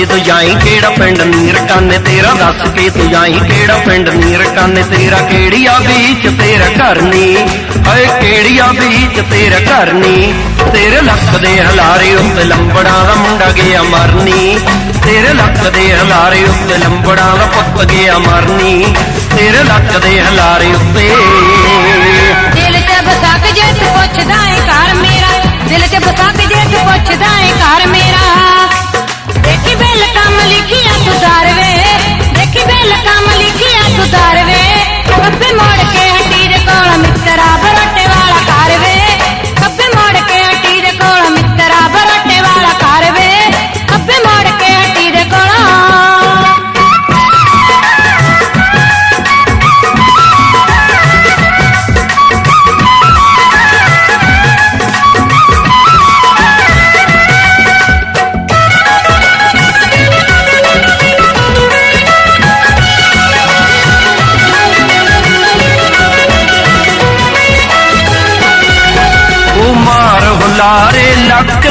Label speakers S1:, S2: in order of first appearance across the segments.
S1: ਕੇ ਤੂੰ ਜਾਈ, ਕਿਹੜਾ ਪਿੰਡ ਨੀਰ ਤੇਰਾ? ਦੱਸ ਕੇ ਤੂੰ ਜਾਈ, ਕਿਹੜਾ ਪਿੰਡ ਨੀਰ ਤੇਰਾ? ਕਿਹੜੀ ਆ ਵਿੱਚ ਤੇਰਾ ਘਰ ਨੀ? ਓਏ ਕਿਹੜੀ ਆ ਵਿੱਚ ਤੇਰਾ ਘਰ ਨੀ? ਤੇਰੇ ਲੱਕ ਦੇ ਹਲਾਰੇ ਉੱਤੇ ਲੰਬੜਾਂ ਦਾ ਮੁੰਡਾ ਗਿਆ ਮਰਨੀ। ਤੇਰੇ ਲੱਖ ਦੇ ਹਲਾਰੇ ਉੱਤੇ ਲੰਬੜਾਂ ਦਾ ਪੁੱਤ ਗਿਆ ਮਰਨੀ। ਤੇਰੇ ਲੱਖ ਦੇ ਹਲਾਰੇ ਉੱਤੇ
S2: ਦਿਲ 'ਚ ਬਸਾ ਜੇ ਤੂੰ ਪੁੱਛਦਾ ਏ ਘਰ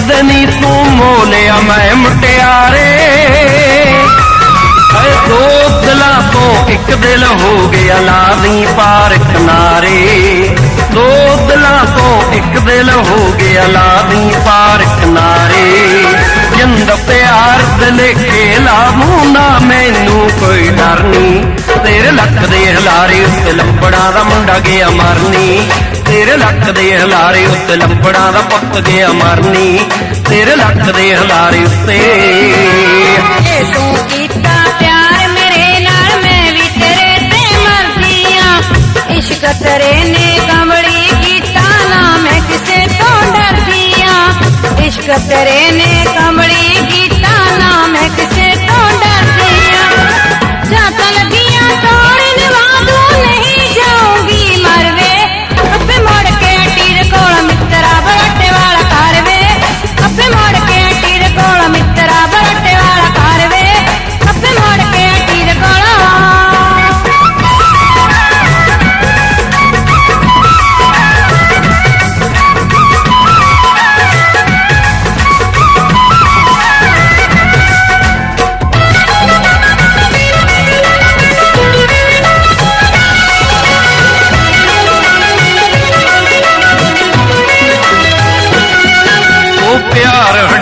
S1: ਲੱਕਦ ਤੂੰ ਮੋਲਿਆ, ਮੈਂ ਮੁਟਿਆਰੇ। ਐ ਦੋ ਦਿਲਾਂ ਤੋਂ ਇੱਕ ਦਿਲ ਹੋ ਗਿਆ ਲਾਦੀ ਪਾਰ ਕਿਨਾਰੇ ਦੋ ਦਿਲਾਂ ਤੋਂ ਇੱਕ ਦਿਲ ਹੋ ਗਿਆ ਲਾਦੀ ਪਾਰ ਕਿਨਾਰੇ ਜਿੰਦ ਪਿਆਰ ਦਿਲ ਕੇ ਕੋਈ ਡਰ ਨੀ ਤੇਰੇ ਲੱਕ ਦੇ ਹਲਾਰੇ ਉੱਤੇ ਲੰਬੜਾਂ ਦਾ ਮੁੰਡਾ ਗਿਆ ਮਰਨੀ। ਤੇਰੇ ਲੱਕ ਦੇ ਹਲਾਰੇ ਉੱਤੇ ਲੰਬੜਾਂ ਦਾ ਪੁੱਤ ਗਿਆ ਮਰਨੀ। ਤੇਰੇ ਲੱਕ ਦੇ ਹਲਾਰੇ ਉੱਤੇ।
S2: ਇਹ ਤੂੰ ਕੀਤਾ ਪਿਆਰ ਮੇਰੇ ਨਾਲ, ਮੈਂ ਵੀ ਤੇਰੇ ਤੇ ਮਰਦੀ ਆਂ। ਇਸ਼ਕ ਤੇਰੇ ਨੇ ਕਮੜੀ ਕੀਤਾ ਨਾ ਮੈਂ ਕਿਸੇ ਤੋਂ ਡਰਦੀ ਆਂ। ਇਸ਼ਕ ਤੇਰੇ ਨੇ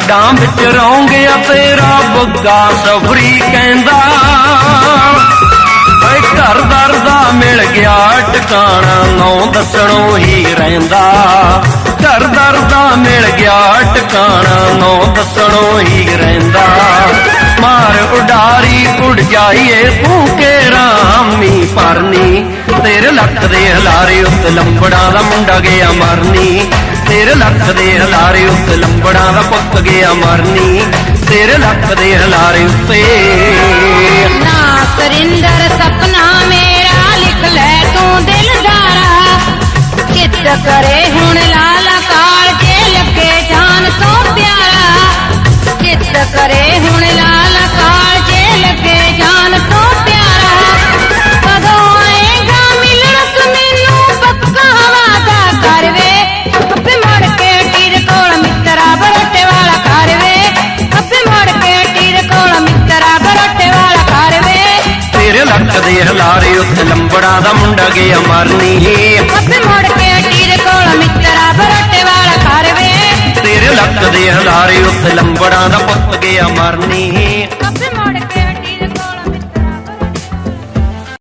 S1: ਪਿਆਰ ਹੱਡਾਂ ਵਿੱਚ ਰੌਂਗਿਆ ਤੇਰਾ ਬੁੱਗਾ ਸਫਰੀ ਕਹਿੰਦਾ। ਓਏ ਘਰ ਦਰ ਦਾ ਮਿਲ ਗਿਆ ਟਿਕਾਣਾ, ਨੌ ਦੱਸਣੋਂ ਹੀ ਰਹਿੰਦਾ। ਘਰ ਦਰ ਦਾ ਮਿਲ ਗਿਆ ਟਿਕਾਣਾ, ਨੌ ਦੱਸਣੋਂ ਹੀ ਰਹਿੰਦਾ। ਮਾਰ ਉਡਾਰੀ ਉੜ ਜਾਈਏ ਤੂੰ ਕੇ ਰਾਮੀ ਪਰਨੀ, ਤੇਰੇ ਲੱਕ ਦੇ ਹਲਾਰੇ ਉੱਤੇ ਲੰਬੜਾਂ ਦਾ ਮੁੰਡਾ ਗਿਆ ਮਰਨੀ। ਤੇਰੇ ਲੱਖ ਦੇ ਹਲਾਰੇ ਉੱਤੇ ਲੰਬੜਾਂ ਦਾ ਪੁੱਤ ਗਿਆ ਮਰਨੀ। ਤੇਰੇ ਲੱਖ ਦੇ ਹਲਾਰੇ ਉੱਤੇ।
S2: ਨਾ ਸਰਿੰਦਰ ਸਪਨਾ ਮੇਰਾ ਲਿਖ ਲੈ ਤੂੰ ਦਿਲਦਾਰਾ। ਚਿੱਤ ਕਰੇ
S1: ਦੇ ਹਲਾਰੇ ਉੱਤੇ ਲੰਬੜਾਂ ਦਾ ਮੁੰਡਾ ਗਿਆ ਮਰਨੀ
S2: ਅੱਪੇ ਮੋੜ ਕੇ ਟੀਰ ਕੋਲ ਮਿੱਤਰਾ ਬਰੋਟੇ ਵਾਲਾ ਵੇ।
S1: ਤੇਰੇ ਲੱਕ ਦੇ ਹਲਾਰੇ ਉੱਤੇ ਲੰਬੜਾਂ ਦਾ ਪੁੱਤ ਗਿਆ ਮਰਨੀ
S2: ਮੋੜ